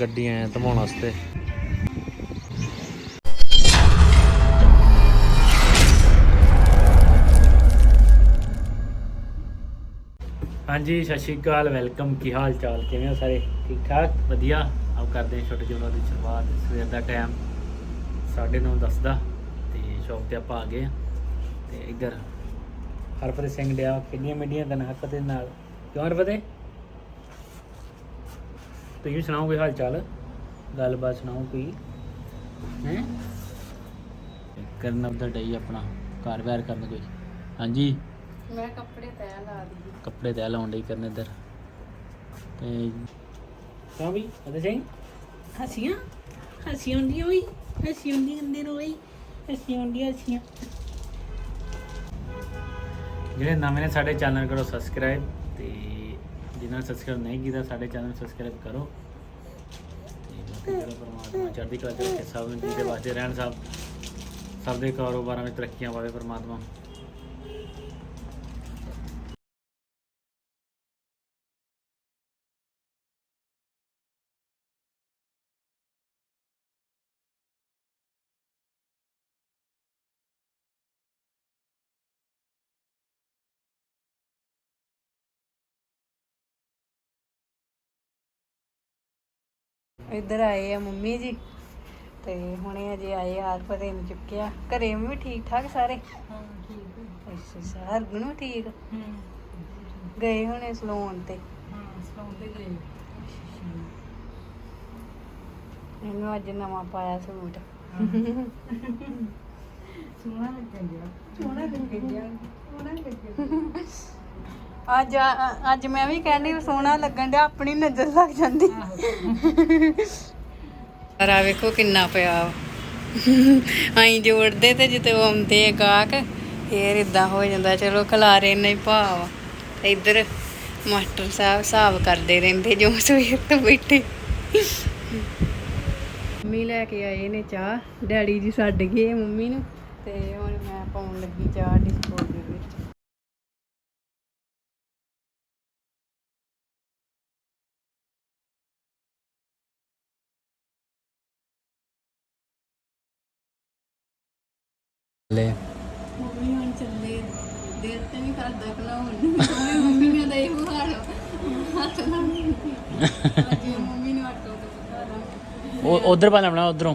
ਗੱਡੀਆਂ ਧਮਾਉਣ ਵਾਸਤੇ। ਹਾਂਜੀ, ਸਤਿ ਸ਼੍ਰੀ ਅਕਾਲ, ਵੈਲਕਮ, ਕੀ ਹਾਲ ਚਾਲ, ਕਿਵੇਂ ਹੋ ਸਾਰੇ? ਠੀਕ ਠਾਕ? ਵਧੀਆ? ਆਓ ਕਰਦੇ ਹਾਂ ਛੋਟੇ ਜਿਹੇ ਦੀ ਸ਼ੁਰੂਆਤ, ਸਵੇਰ ਦਾ ਟਾਈਮ 9:30 10 ਦਾ, ਤੇ ਸ਼ੌਪ ਤੇ ਆਪਾਂ ਆ ਗਏ ਹਾਂ। ਤੇ ਇੱਧਰ ਹਰਪ੍ਰੀਤ ਸਿੰਘ ਡਿਆ, ਕਿੰਨੀਆਂ ਮਿੰਡੀਆਂ ਦਾ ਹੱਕ ਦੇ ਨਾਲ। ਕਿਉਂ ਹਰਪ੍ਰੀਤ? ਤੁਸੀਂ ਸੁਣਾਓ ਕੋਈ ਹਾਲ ਚਾਲ? ਗੱਲਬਾਤ ਸੁਣਾਓ ਕੋਈ? ਹੈ? ਕਰਨ ਦਾ ਡਈ ਆਪਣਾ ਘਰ ਬਾਰ ਕਰਨ ਕੋਈ। ਹਾਂਜੀ? ਮੈਂ ਕੱਪੜੇ ਤੈਅ ਲਾ ਦੀ ਕੱਪੜੇ ਤੈ ਲਾਉਣ ਲਈ ਕਰਨ ਇੱਧਰ। ਤੇ ਕਿਉਂ ਵੀ? ਅਦੇ ਸਿੰਘ ਹਸੀਆਂ? ਹਸੀ ਹੁੰਦੀ ਹੋਈ ਹਸੀ ਹੁੰਦੀ ਹੁੰਦੀ ਰੋਈ ਹਸੀ ਹੁੰਦੀ ਹਸੀਆਂ। ਜਿਹੜੇ ਨਵੇਂ ਨੇ ਸਾਡੇ ਚੈਨਲ ਕਰੋ ਸਬਸਕ੍ਰਾਈਬ ਜਿਨ੍ਹਾਂ ਨੇ ਸਬਸਕ੍ਰਾਈਬ ਨਹੀਂ ਕੀਤਾ, ਸਾਡੇ ਚੈਨਲ ਨੂੰ ਸਬਸਕ੍ਰਾਈਬ ਕਰੋ। ਤੇ ਬਾਕੀ ਚਲੋ ਪਰਮਾਤਮਾ ਚੜ੍ਹਦੀ ਕਲਾ ਚ ਰੱਖੇ ਸਭ ਨੂੰ ਜਿਹਦੇ ਵਾਸਤੇ ਰਹਿਣ ਸਭ। ਸਭ ਦੇ ਕਾਰੋਬਾਰਾਂ ਵਿੱਚ ਤਰੱਕੀਆਂ ਪਾਵੇ ਪਰਮਾਤਮਾ। ਇੱਧਰ ਆਏ ਆ ਮੰਮੀ ਜੀ ਤੇ ਹੁਣੇ ਅਜੇ ਆਏ ਆ ਪਤੇ ਨੂੰ ਚੁੱਕਿਆ। ਘਰੇ ਵੀ ਠੀਕ ਠਾਕ ਸਾਰੇ? ਹਾਂ ਠੀਕ ਅੱਛਾ ਅੱਛਾ ਹਰਗੁਣ ਵੀ ਠੀਕ? ਗਏ ਹੁਣੇ ਸਲੂਨ ਤੇ? ਹਾਂ ਸੌਂ ਤੇ ਗਏ। ਇਹਨੂੰ ਅੱਜ ਨਵਾਂ ਪਾਇਆ ਸੂਟ। ਸੋਹਣਾ ਲੱਗਣ ਗਿਆ ਸੋਹਣਾ ਲੱਗਣ ਗਿਆ ਸੋਹਣਾ ਲੱਗਣ ਅੱਜ ਆ- ਅੱਜ ਮੈਂ ਵੀ ਕਹਿੰਦੀ ਸੋਹਣਾ ਲੱਗਣ ਡਿਆ, ਆਪਣੀ ਨਜ਼ਰ ਲੱਗ ਜਾਂਦੀ। ਆ ਵੇਖੋ ਕਿੰਨਾ ਪਿਆ ਆਈ ਜੋੜਦੇ ਤੇ ਜਿੱਤੇ ਉਹ ਆਉਂਦੇ ਆ ਗਾਹਕ, ਫੇਰ ਇਦਾਂ ਹੋ ਜਾਂਦਾ, ਚਲੋ ਖਲਾਰੇ ਨਹੀਂ ਭਾਵ ਇੱਧਰ ਮਾਸਟਰ ਸਾਹਿਬ ਹਿਸਾਬ ਕਰਦੇ ਰਹਿੰਦੇ ਜੋ ਸਵੇਰ ਤੋਂ ਬੈਠੇ। ਮੰਮੀ ਲੈ ਕੇ ਆਏ ਨੇ ਚਾਹ, ਡੈਡੀ ਜੀ ਛੱਡ ਗਏ ਮੰਮੀ ਨੂੰ। ਤੇ ਹੁਣ ਮੈਂ ਪਾਉਣ ਲੱਗੀ ਚਾਹ ਡਿਸਪੋਜ਼ਲ ਵਿੱਚ ਲੈ ਮੰਮੀ ਹੁਣ ਚੱਲੇ ਦਿਲ ਤੇ ਨਹੀਂ ਕਰਦਾ ਖਲਾਉਣ ਨੂੰ ਦੋਵੇਂ ਮੰਮੀ ਦਾ ਇਹੋ ਹਾਲ ਆ। ਹੱਥ ਨਾਲ ਅੱਜ ਮੰਮੀ ਨੂੰ ਆਟੋ ਉਹ ਉਧਰ ਪਾ ਲੈਣਾ ਉਧਰੋਂ।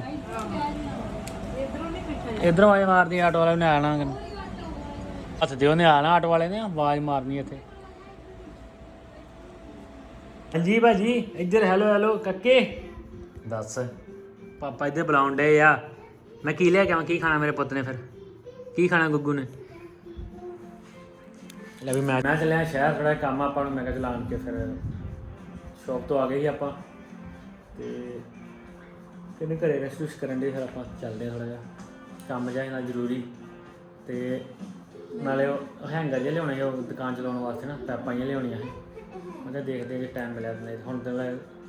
ਇਧਰੋਂ ਆਵਾਜ਼ ਮਾਰਦੀ ਆਟੋ ਵਾਲੇ ਨੇ ਆਣਾ ਹੱਥ ਦਿਓ ਨੇ ਆਣਾ ਆਟੋ ਵਾਲੇ ਨੇ, ਆਵਾਜ਼ ਮਾਰਨੀ ਇੱਥੇ। ਹਾਂਜੀ ਭਾਜੀ, ਇੱਧਰ ਹੈਲੋ ਹੈਲੋ, ਕੱਕੇ। ਦੱਸ, ਪਾਪਾ ਇੱਧਰ ਬੁਲਾਉਣ ਡੇ ਆ। ਮੈਂ ਕੀ ਲਿਆ ਕੇ ਕੀ ਖਾਣਾ ਮੇਰੇ ਪੁੱਤ ਨੇ ਫਿਰ? ਕੀ ਖਾਣਾ ਗੁੱਗੂ ਨੇ? ਲੈ ਵੀ ਮੈਂ ਨਾ ਚੱਲਿਆ ਸ਼ਹਿਰ ਥੋੜਾ ਕੰਮ ਆਪਾਂ ਨੂੰ, ਮੈਂ ਕਿਹਾ ਚਲਾ ਕੇ ਫਿਰ ਸ਼ੌਪ ਤੋਂ ਆ ਗਏ ਹੀ ਆਪਾਂ। ਤੇ ਕਿੰਨੇ ਘਰੇ ਰੈਸਟ ਕਰਨ ਦੇ ਫਿਰ ਆਪਾਂ ਚੱਲਦੇ ਥੋੜਾ ਜਿਹਾ। ਕੰਮ ਜਿਹਾ ਨਾਲ ਜ਼ਰੂਰੀ। ਤੇ ਨਾਲੇ ਉਹ ਹੈਂਗਰ ਜਿਹਾ ਲਿਆਉਣੇ ਉਹ ਦੁਕਾਨ ਚਲਾਉਣ ਵਾਸਤੇ ਨਾ, ਪੈਪਾਂ ਜਿਹੀਆਂ ਲਿਆਉਣੀਆਂ ਸੀ। ਮੈਂ ਕਿਹਾ ਦੇਖਦੇ ਜੇ ਟਾਈਮ ਮਿਲਿਆ ਨਹੀਂ। ਹੁਣ ਤਾਂ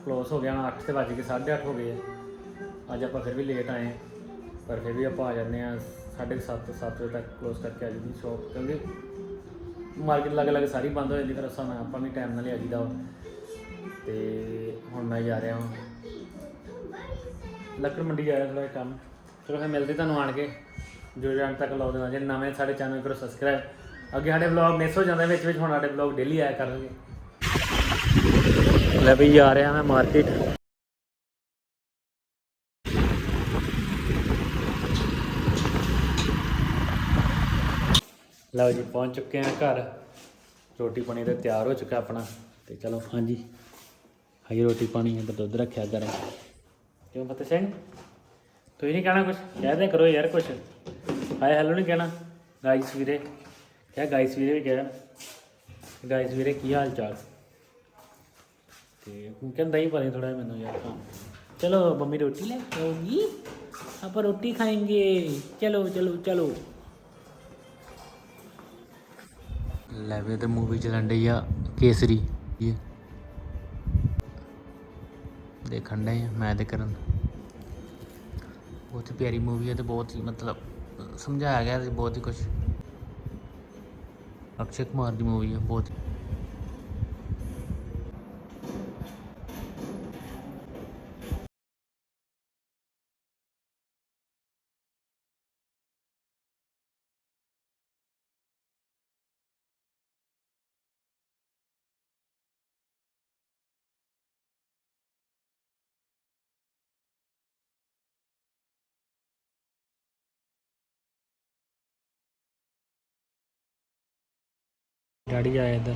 ਕਲੋਸ ਹੋ ਗਿਆ ਨਾ 8 ਤੇ ਵੱਜ ਕੇ 8:30 ਹੋ ਗਏ ਆ। ਅੱਜ ਆਪਾਂ ਫਿਰ ਵੀ ਲੇਟ ਆਏ ਪਰ ਫਿਰ ਵੀ ਆਪਾਂ ਆ ਜਾਂਦੇ ਆ 7:30 7 ਵਜੇ ਤੱਕ ਕਲੋਸ ਕਰਕੇ ਆ ਜੀ ਸ਼ੌਪ ਕਿਉਂਕਿ ਮਾਰਕੀਟ ਲੱਗ ਲੱਗ ਸਾਰੀ ਬੰਦ ਹੋ ਜਾਂਦੀ, ਫਿਰ ਅਸਾਂ ਆਪਾਂ ਵੀ ਟਾਈਮ ਨਾਲ ਹੀ ਆ ਜੀਦਾ ਤੇ ਹੁਣ ਮੈਂ ਜਾ ਰਿਹਾ ਹਾਂ। ਲੱਕੜ ਮੰਡੀ ਜਾ ਰਿਹਾ ਥੋੜਾ ਕੰਮ। ਚਲੋ ਫਿਰ ਮਿਲਦੇ ਤੁਹਾਨੂੰ ਆਣ ਕੇ। ਜੋ ਜਾਣ ਤੱਕ ਲਾਉ ਦੇਣਾ ਜੇ ਨਵੇਂ ਸਾਡੇ ਚੈਨਲ ਕਰੋ ਸਬਸਕ੍ਰਾਈਬ ਅੱਗੇ ਸਾਡੇ ਵਲੌਗ ਮਿਸ ਹੋ ਜਾਂਦੇ, ਵਿੱਚ ਵਿੱਚ ਹੁਣ ਸਾਡੇ ਵਲੌਗ ਡੇਲੀ ਆਇਆ ਕਰਨਗੇ। ਲੈ ਵੀ ਜਾ ਰਿਹਾ ਮੈਂ ਮਾਰਕੀਟ ਲਓ ਜੀ, ਪਹੁੰਚ ਚੁੱਕੇ ਹਾਂ ਘਰ। ਰੋਟੀ ਪਾਣੀ ਤੇ ਤਿਆਰ ਹੋ ਚੁੱਕਾ ਆਪਣਾ। ਤੇ ਚਲੋ, ਹਾਂਜੀ। ਹਾਈ ਰੋਟੀ ਪਾਣੀ, ਅੰਦਰ ਦੁੱਧ ਰੱਖਿਆ ਗਰਮ ਕਿਉਂ ਫਤਿਹ ਸਿੰਘ? ਤੁਸੀਂ ਨਹੀਂ ਕਹਿਣਾ ਕੁਝ ਕਹਿ ਦੇ ਕਰੋ ਯਾਰ ਕੁਝ ਹਾਏ ਹੈਲੋ ਨਹੀਂ ਕਹਿਣਾ। ਗਾਈਸ ਵੀਰੇ ਕਿਆ ਗਾਈਸ ਵੀਰੇ ਵੀ ਕਹਿ ਗਾਈਸ ਵੀਰੇ ਕੀ ਹਾਲ ਚਾਲ? ਤੇ ਹੁਣ ਕਹਿੰਦਾ ਹੀ ਪਰੇ ਥੋੜਾ ਮੈਨੂੰ ਯਾਰ ਹਾਂ ਚਲੋ ਮੰਮੀ ਰੋਟੀ ਲੈ ਆਉਗੀ ਆਪਾਂ ਰੋਟੀ ਖਾएंगे ਚਲੋ ਚਲੋ ਚਲੋ। ਲੈ ਵੀ ਤੇ ਮੂਵੀ ਚੱਲਣ ਡਈ ਆ ਕੇਸਰੀ। ਇਹ ਦੇਖਣ ਡਏ ਆ, ਮੈਂ ਤੇ ਕਰਨ। ਬਹੁਤ ਹੀ ਪਿਆਰੀ ਮੂਵੀ ਹੈ ਤੇ ਬਹੁਤ ਹੀ ਮਤਲਬ ਸਮਝਾਇਆ ਗਿਆ ਤੇ ਬਹੁਤ ਹੀ ਕੁਝ ਅਕਸ਼ੇ ਕੁਮਾਰ ਦੀ ਮੂਵੀ ਹੈ ਬਹੁਤ। ਡੈਡੀ ਆਏ ਇੱਧਰ।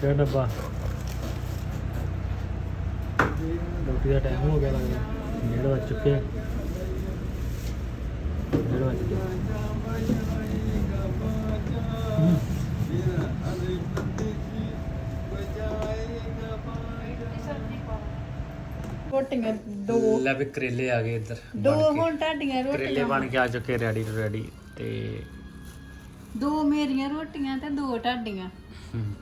ਕਿਹੜਾ ਡੱਬਾ? ਰੋਟੀ ਦਾ ਟਾਈਮ ਹੋ ਗਿਆ ਲੱਗਦਾ। ਡੇਢ ਵੱਜ ਚੁੱਕੇ ਆ ਡੇਢ ਵੱਜ ਗਏ ਹਮ। ਰੋਟੀਆਂ ਦੋ। ਲੈ ਵੀ ਕਰੇਲੇ ਆ ਗਏ ਇੱਧਰ ਦੋ ਬਣ ਕੇ। ਹੁਣ ਤੁਹਾਡੀਆਂ ਕਰੇਲੇ ਰੋਟੀਆਂ ਬਣ ਕੇ ਆ ਚੁੱਕੇ ਰੈਡੀ ਟੂ ਰੈਡੀ ਤੇ ਦੋ ਮੇਰੀਆਂ ਰੋਟੀਆਂ ਤੇ ਦੋ ਤੁਹਾਡੀਆਂ। ਹਮ।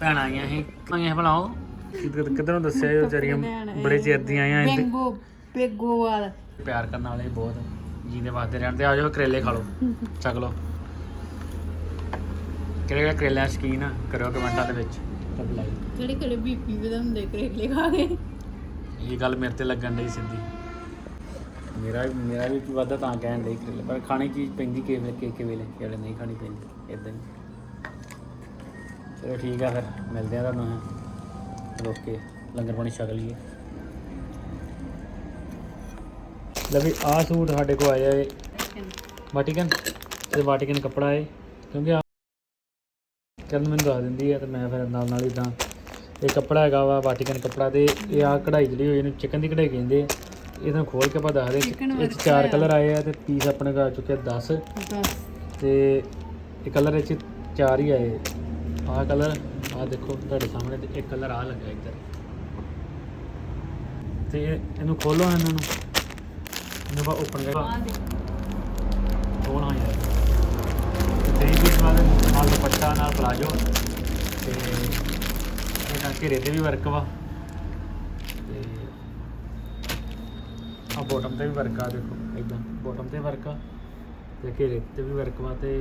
ਭੈਣਾਂ ਆਈਆਂ ਸੀ। ਆਈਆਂ ਭਲਾਓ। ਕਿਧਰੋਂ ਦੱਸਿਆ ਇਹ ਵਿਚਾਰੀਆਂ ਬੜੇ ਚਿਰ ਦੀਆਂ ਆਈਆਂ ਇੱਥੇ ਬੈਂਗੋ ਬੇਗੋਵਾਲ। ਪਿਆਰ ਕਰਨ ਵਾਲੇ ਬਹੁਤ ਜੀਂਦੇ ਵਾਸਤੇ ਰਹਿਣ ਤੇ ਆ ਜਾਓ ਕਰੇਲੇ ਖਾ ਲਓ। ਚੱਕ ਲਓ। ਕਿਹੜੇ ਕਰੇਲਿਆਂ ਦਾ ਸ਼ੌਕੀਨ ਆ ਕਰਿਓ ਕਮੈਂਟਾਂ ਦੇ ਵਿੱਚ। ਤਬ ਲਾਈ ਕਿਹੜੇ ਕਿਹੜੇ ਬੀਪੀ ਵਧਾਉਂਦੇ ਕਰੇਲੇ ਖਾ ਕੇ। ਇਹ ਗੱਲ ਮੇਰੇ ਤੇ ਲੱਗਣ ਡਈ ਸਿੱਧੀ। ਮੇਰਾ ਮੇਰਾ ਵੀ ਕੀ ਵਾਦਾ ਤਾਂ ਕਹਿਣ ਡਈ ਕਰੇਲੇ ਪਰ ਖਾਣੇ ਚੀਜ਼ ਪੈਂਦੀ ਕਿ ਵੇਲੇ ਕਿ ਕਿ ਵੇਲੇ ਜਿਹੜੇ ਨਹੀਂ ਖਾਣੀ ਪੈਂਦੀ ਇਦਾਂ ਹੀ। ਚਲੋ ਠੀਕ ਆ ਫਿਰ ਮਿਲਦੇ ਆ ਤੁਹਾਨੂੰ ਹਾਂ ਰੋਕ ਕੇ ਲੰਗਰ ਪਾਣੀ ਛਕ ਲਈਏ। ਲੈ ਵੀ ਆਹ ਸੂਟ ਸਾਡੇ ਕੋਲ ਆਇਆ ਏ। ਵਾਟਿਕਨ ਤੇ ਵਾਟਿਕਨ ਕੱਪੜਾ ਏ ਕਿਉਂਕਿ ਆ ਕਰਨ ਮੈਨੂੰ ਦੱਸ ਦਿੰਦੀ ਹੈ ਤੇ ਮੈਂ ਫਿਰ ਨਾਲ ਨਾਲ ਇਦਾਂ ਇਹ ਕੱਪੜਾ ਹੈਗਾ ਵਾ ਵਾਟਿਕਨ ਕੱਪੜਾ ਤੇ ਇਹ ਆ ਕਢਾਈ ਜਿਹੜੀ ਹੋਈ ਇਹਨੂੰ ਚਿਕਨ ਦੀ ਕਢਾਈ ਕਹਿੰਦੇ ਆ। ਇਹਨੂੰ ਖੋਲ ਕੇ ਆਪਾਂ ਦੱਸਦੇ Chicken ਇਹ ਚਾਰ। ਕਲਰ ਆਏ ਆ ਤੇ ਪੀਸ ਆਪਣੇ ਕੋਲ ਆ ਚੁੱਕੇ 10 ਬਸ ਤੇ ਇਹ ਕਲਰ ਇਹ 'ਚ ਚਾਰ ਹੀ ਆਏ। ਆਹ ਕਲਰ ਆਹ ਦੇਖੋ ਤੁਹਾਡੇ ਸਾਹਮਣੇ ਤੇ ਇੱਕ ਕਲਰ ਆ ਲੱਗਾ ਇੱਧਰ। ਤੇ ਇਹ- ਇਹਨੂੰ ਖੋਲੋ ਇਹਨਾਂ ਨੂੰ। ਇਹਨੂੰ ਬਾ ਓਪਨ ਕਰੋ ਆ ਦੇ ਕੌਣ ਆ ਯਾਰ। ਤੇ ਇਹ ਵੀ ਨਾਲ ਨਾਲ ਦੁਪੱਟਾ ਨਾਲ ਪਲਾਜੋ। ਤੇ ਇਹਦਾ ਘੇਰੇ ਤੇ ਵੀ ਵਰਕ ਵਾ। ਤੇ ਆ ਬੋਟਮ ਤੇ ਵੀ ਵਰਕ ਆ ਦੇਖੋ, ਇਦਾਂ। ਬੋਟਮ ਤੇ ਵਰਕ ਆ, ਤੇ ਘੇਰੇ ਤੇ ਵੀ ਵਰਕ ਵਾ, ਤੇ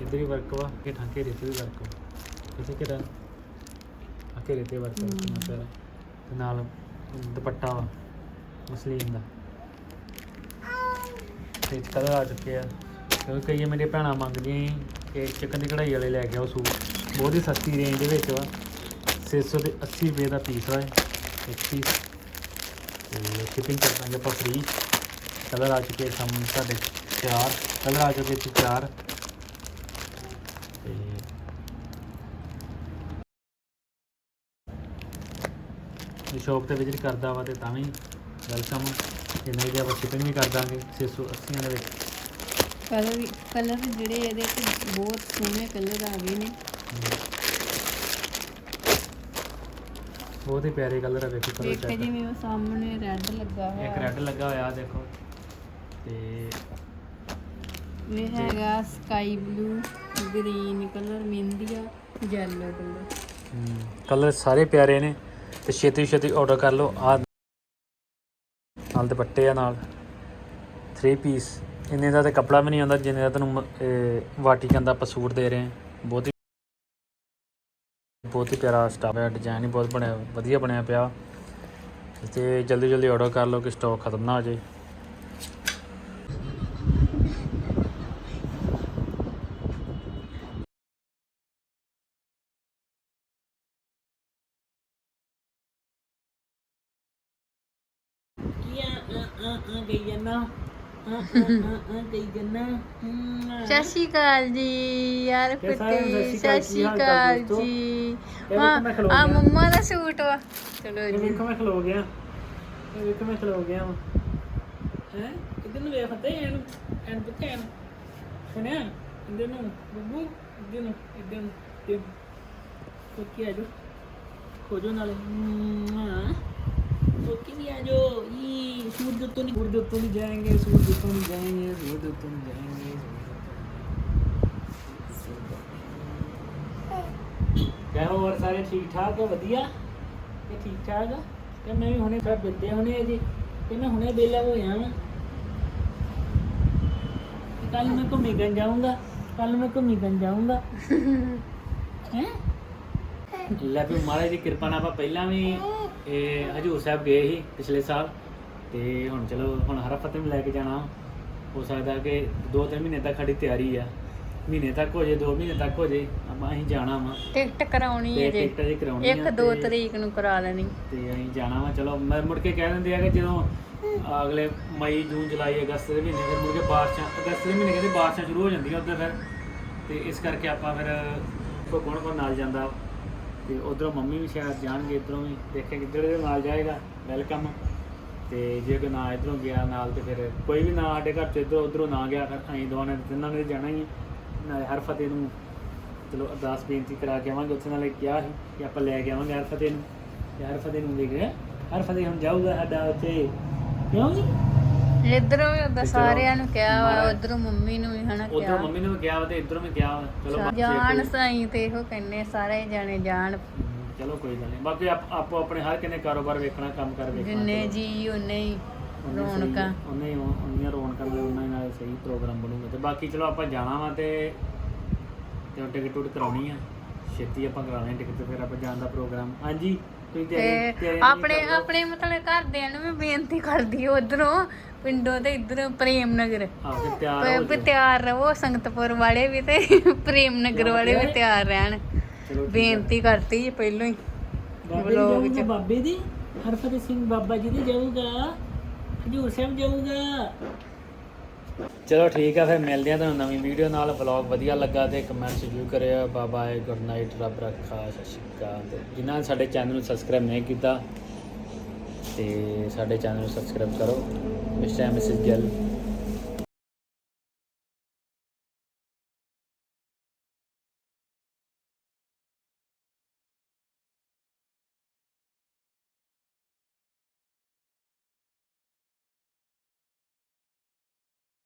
ਇੱਧਰ ਵੀ ਵਰਕ ਵਾ ਹੇਠਾਂ ਘੇਰੇ ਤੇ ਵੀ ਵਰਕ ਵਾ। ਕਿਤੇ ਕਿਹੜਾ? ਆ ਘੇਰੇ ਤੇ ਵਰਕ ਨਾ ਪਿਆਰਾ ਤੇ ਨਾਲ ਦੁਪੱਟਾ ਵਾ, ਮਸਲੀਨ ਦਾ। ਤੇ ਕਲਰ ਆ ਚੁੱਕੇ ਆ। ਕਿਉਂਕਿ ਕਈ ਮੇਰੀ ਭੈਣਾਂ ਮੰਗਦੀਆਂ ਸੀ ਚਿਕਨ ਦੀ ਕਢਾਈ ਵਾਲੇ ਲੈ ਕੇ ਆਓ ਸੂਟ। ਬਹੁਤ ਹੀ ਸਸਤੀ ਰੇਂਜ ਦੇ ਵਿੱਚ ਵਾ। 600 ਤੇ 80 ਰੁਪਏ ਦਾ ਪੀਸ ਵਾ ਇਹ, ਇੱਕ ਪੀਸ ਤੇ ਸ਼ਿਪਿੰਗ ਕਰ ਦਾਂਗੇ ਆਪਾਂ ਫ੍ਰੀ ਕਲਰ ਆ ਚੁੱਕੇ ਸਾਹਮਣੇ ਸਾਡੇ ਚਾਰ। ਕਲਰ ਆ ਚੁੱਕੇ ਸੀ ਚਾਰ। ਤੇ ਇਹ ਸ਼ੌਪ ਤੇ ਵਿਜ਼ਿਟ ਕਰਦਾ ਵਾ ਤੇ ਤਾਂ ਵੀ ਵੈਲਕਮ ਜੇ ਨਹੀਂ ਜੇ ਆਪਾਂ ਸ਼ਿਪਿੰਗ ਵੀ ਕਰ ਦਾਂਗੇ। 680 ਦੇ ਵਿੱਚ। ਕਲਰ ਵੀ ਕਲਰ ਜਿਹੜੇ ਇਹਦੇ ਚ ਬਹੁਤ ਸੋਹਣੇ ਕਲਰ ਆ ਗਏ ਨੇ। ਬਹੁਤ ਹੀ ਪਿਆਰੇ ਕਲਰ ਆ ਵੇਖੋ ਕਲਰ ਵੇਖ ਚੈੱਕ ਜਿਵੇਂ ਉਹ ਸਾਹਮਣੇ ਰੈੱਡ ਲੱਗਾ ਇੱਕ ਹੋਇਆ ਰੈੱਡ ਲੱਗਾ ਹੋਇਆ ਆਹ ਦੇਖੋ। ਤੇ ਇਹ ਹੈਗਾ ਸਕਾਈ ਬਲੂ ਗ੍ਰੀਨ ਕਲਰ ਮਹਿੰਦੀਆ ਯੈਲੋ ਕਲਰ। ਕਲਰ ਸਾਰੇ ਪਿਆਰੇ ਨੇ। ਤੇ ਛੇਤੀ ਛੇਤੀ ਆਰਡਰ ਕਰ ਲਓ। ਆ ਨਾਲ ਦੁਪੱਟੇ ਆ ਨਾਲ। 3 ਪੀਸ ਇੰਨੇ ਦਾ ਤੇ ਕੱਪੜਾ ਵੀ ਨਹੀਂ ਆਉਂਦਾ, ਜਿੰਨੇ ਦਾ ਤੈਨੂੰ ਵਾਟੀਕਨ ਦਾ ਆਪਾਂ ਸੂਟ ਦੇ ਰਹੇ ਹਾਂ। ਬਹੁਤ ਹੀ ਬਹੁਤ ਹੀ ਪਿਆਰਾ ਸਟਾਫ ਹੈ ਡਿਜ਼ਾਈਨ ਹੀ ਬਹੁਤ ਬਣਿਆ, ਵਧੀਆ ਬਣਿਆ ਪਿਆ। ਤੇ ਜਲਦੀ ਜਲਦੀ ਆਰਡਰ ਕਰ ਲਓ ਕਿ ਸਟਾਕ ਖਤਮ ਨਾ ਹੋ ਜਾਏ। ਕੀ ਆ ਆ ਆ ਗਈ ਜੰਨਾ ਆ ਆ ਆ ਆ ਗਈ ਜੰਨਾ ਸਤਿ ਸ਼੍ਰੀ ਅਕਾਲ ਜੀ ਯਾਰ ਇਹ ਸਾਰਿਆਂ ਨੂੰ ਫਤਿਹ ਸਤਿ ਸਤਿ ਸ਼੍ਰੀ ਸ਼੍ਰੀ ਅਕਾਲ ਅਕਾਲ ਦੋਸਤੋ। ਜੀ ਇਹ ਹਾਂ ਵੇਖੋ ਮੈਂ ਖਲੋ ਆ ਗਿਆ। ਮੰਮਾ ਦਾ ਸੂਟ ਵਾ ਚਲੋ ਇਹ ਜੀ ਵੇਖੋ ਮੈਂ ਖਲੋ ਗਿਆ ਇਹ ਵੇਖੋ ਮੈਂ ਖਲੋ ਗਿਆ ਵਾਂ। ਹੈ ਇਧਰ ਨੂੰ ਵੇਖ ਫਤੇ ਐਨ ਐਨ ਪੁੱਤੇ ਐਨ ਸੁਣਿਆ ਇਧਰ ਨੂੰ ਬੱਬੂ ਇਧਰ ਨੂੰ ਇਧਰ ਨੂੰ ਇਧਰ ਨੂੰ ਕੋਕੀ ਆ ਜੋ ਖੋਜੋ ਨਾਲੇ ਹਾਂ ਸਾਰੇ ਠੀਕ ਵਧੀਆ? ਤੇ ਠੀਕ ਠਾਕ ਤੇ ਮੈਂ ਵੀ ਹੁਣੇ ਫਿਰ ਬਿੱਤੇ ਹੁਣੇ ਜੀ ਤੇ ਮੈਂ ਹੁਣੇ ਬੇਲਾ ਹੋਇਆ ਕੱਲ ਮੈਂ ਘੁੰਮੀ ਗੰ ਜਾਊਂਗਾ ਕੱਲ ਮੈਂ ਘੁੰਮੀ ਗੰ ਜਾਊਂਗਾ। ਹੈ? ਲੈ ਵੀ ਮਹਾਰਾਜ ਦੀ ਕਿਰਪਾ ਨਾਲ ਆਪਾਂ ਪਹਿਲਾਂ ਵੀ ਇਹ ਹਜੂਰ ਸਾਹਿਬ ਗਏ ਸੀ ਪਿਛਲੇ ਸਾਲ। ਤੇ ਹੁਣ ਚਲੋ ਹੁਣ ਹਰ ਫਤਿਹ ਨੂੰ ਲੈ ਕੇ ਜਾਣਾ। ਹੋ ਸਕਦਾ ਕਿ 2-3 ਮਹੀਨੇ ਤੱਕ ਸਾਡੀ ਤਿਆਰੀ ਆ। ਮਹੀਨੇ ਤੱਕ ਹੋ ਜੇ 2 ਮਹੀਨੇ ਤੱਕ ਹੋ ਜੇ ਆਪਾਂ ਅਸੀਂ ਜਾਣਾ ਵਾ। ਟਿਕਟ ਕਰਾਉਣੀ ਤੇ ਹੈ ਜੀ। ਟਿਕਟ ਜੀ ਕਰਾਉਣੀ ਆ ਇੱਕ ਦੋ ਤੇ- ਤਰੀਕ ਨੂੰ ਕਰਾ ਲੈਣੀ। ਤੇ ਅਸੀਂ ਜਾਣਾ ਵਾ। ਚਲੋ ਮੈਂ ਮੁੜ ਕੇ ਕਹਿ ਦਿੰਦੇ ਆ ਕਿ ਜਦੋਂ ਅਗਲੇ ਮਈ ਜੂਨ ਜੁਲਾਈ ਅਗਸਤ ਦੇ ਮਹੀਨੇ ਫਿਰ ਮੁੜ ਕੇ ਬਾਰਿਸ਼ਾਂ ਅਗਸਤ ਦੇ ਮਹੀਨੇ ਕਹਿੰਦੇ ਬਾਰਿਸ਼ਾਂ ਸ਼ੁਰੂ ਹੋ ਜਾਂਦੀਆਂ ਉੱਧਰ ਫਿਰ। ਤੇ ਇਸ ਕਰਕੇ ਆਪਾਂ ਫਿਰ ਕੋ ਕੋਣ ਕੋਣ ਨਾਲ ਜਾਂਦਾ। ਤੇ ਉਧਰੋਂ ਮੰਮੀ ਵੀ ਸ਼ਾਇਦ ਜਾਣਗੇ, ਇਧਰੋਂ ਵੀ ਦੇਖੇ ਕਿੱਧਰ ਦੇ ਨਾਲ ਜਾਏਗਾ ਵੈਲਕਮ ਤੇ ਜੇ ਕੋਈ ਨਾ ਇਧਰੋਂ ਗਿਆ ਨਾਲ ਤੇ ਫਿਰ ਕੋਈ ਵੀ ਨਾ ਸਾਡੇ ਘਰ ਚ ਇਧਰੋਂ ਉਧਰੋਂ ਨਾ ਗਿਆ, ਫਿਰ ਅਸੀਂ ਦੋਵਾਂ ਨੇ ਤਿੰਨਾਂ ਨੇ ਜਾਣਾ ਹੀ ਹੈ। ਨਾਲੇ ਹਰ ਫਤਿਹ ਨੂੰ ਚਲੋ ਅਰਦਾਸ ਬੇਨਤੀ ਕਰਾ ਕੇ ਆਵਾਂਗੇ, ਉੱਥੇ ਨਾਲੇ ਕਿਹਾ ਸੀ ਕਿ ਆਪਾਂ ਲੈ ਕੇ ਆਵਾਂਗੇ ਹਰ ਫਤਿਹ ਨੂੰ। ਤੇ ਹਰ ਫਤਿਹ ਨੂੰ ਲੈ ਕੇ ਹਰ ਫਤਿਹ ਹੁਣ ਜਾਊਗਾ ਸਾਡਾ ਉੱਥੇ। ਕਿਉਂ ਜੀ? ਇਧਰੋਂ ਵੀ ਉਦਾਂ ਤੇ ਚਲੋ, ਸਾਰਿਆਂ ਨੂੰ ਕਿਹਾ ਵਾ ਮਹਾਰਾਜ- ਉਧਰੋਂ ਮੰਮੀ ਨੂੰ ਵੀ ਹਨਾ ਉਧਰੋਂ ਕਿਹਾ। ਮੰਮੀ ਨੇ ਵੀ ਕਿਹਾ ਵਾ ਤੇ ਇਧਰੋਂ ਵੀ ਕਿਹਾ ਵਾ। ਚਲੋ ਬਾਕੀ ਜਾਣ ਕੋਈ- ਸਾਈ ਤੇ ਇਹੋ ਕਹਿੰਨੇ ਸਾਰੇ ਜਾਣੇ ਜਾਣ। ਹਮ, ਚਲੋ ਕੋਈ ਗੱਲ ਨਹੀਂ। ਬਾਕੀ ਆਪ- ਆਪੋ ਆਪਣੇ ਹਰ ਕਿਨੇ ਕਾਰੋਬਾਰ ਵੇਖਣਾ ਕੰਮ ਕਰ ਵੇਖਣਾ ਜਿੰਨੇ ਚਲੋ। ਜੀ ਉਹਨੇ ਹੀ ਉਨੇ ਸਹੀ- ਰੌਣਕਾਂ ਉਨੇ ਹੀ ਉਹ- ਉਨੀਆਂ ਰੌਣਕਾਂ ਨਾਲ ਉਹਨਾਂ ਨਾਲ ਸਹੀ ਪ੍ਰੋਗਰਾਮ ਬਣੂਗਾ। ਤੇ ਬਾਕੀ ਚਲੋ ਆਪਾਂ ਜਾਣਾ ਵਾ ਤੇ ਤੇ ਉਹ ਟਿਕਟ ਟੁਕਟ ਕਰਾਉਣੀ ਆ। ਛੇਤੀ ਆਪਾਂ ਕਰਾਉਣੀ ਟਿਕਟ ਤੇ ਫਿਰ ਆਪਾਂ ਜਾਣ ਦਾ ਪ੍ਰੋਗਰਾਮ। ਹਾਂਜੀ? ਤੇ ਆਪਣੇ। ਆਪਣੇ ਮਤਲਬ ਘਰਦਿਆਂ ਨੂੰ ਵੀ ਬੇਨਤੀ ਕਰਦੀ ਉਧਰੋਂ ਪਿੰਡੋਂ ਤੇ ਇਧਰੋਂ ਪ੍ਰੇਮ ਨਗਰ ਹੋ। ਤਿਆਰ ਰਹੋ ਸੰਗਤਪੁਰ ਵਾਲੇ ਵੀ ਤੇ ਪ੍ਰੇਮ ਨਗਰ ਵਾਲੇ ਵੀ ਤਿਆਰ ਰਹਿਣ। ਬੇਨਤੀ ਕਰਤੀ ਜੀ ਪਹਿਲਾਂ ਹੀ ਬਾਬੇ ਦੀ ਵਲੋਗ ਚ। ਬਾਬੇ ਦੀ ਹਰਫਤ ਸਿੰਘ ਬਾਬਾ ਜੀ ਦੇ ਜਾਊਗਾ ਹਜੂਰ ਸਾਹਿਬ ਜਾਊਗਾ ਚਲੋ ਠੀਕ ਆ, ਫਿਰ ਮਿਲਦੇ ਆ ਤੁਹਾਨੂੰ ਨਵੀਂ ਵੀਡੀਓ ਨਾਲ। ਵਲੌਗ ਵਧੀਆ ਲੱਗਾ ਤੇ ਕਮੈਂਟ ਜ਼ਰੂਰ ਕਰਿਓ। ਬਾਏ ਬਾਏ ਗੁੱਡ ਨਾਈਟ ਰੱਬ ਰੱਖਾ, ਸਤਿ ਸ਼੍ਰੀ ਅਕਾਲ। ਤੇ ਜਿਨ੍ਹਾਂ ਨੇ ਸਾਡੇ ਚੈਨਲ ਨੂੰ ਸਬਸਕ੍ਰਾਈਬ ਨਹੀਂ ਕੀਤਾ, ਤੇ ਸਾਡੇ ਚੈਨਲ ਨੂੰ ਸਬਸਕ੍ਰਾਈਬ ਕਰੋ। Mister and Mrs Gill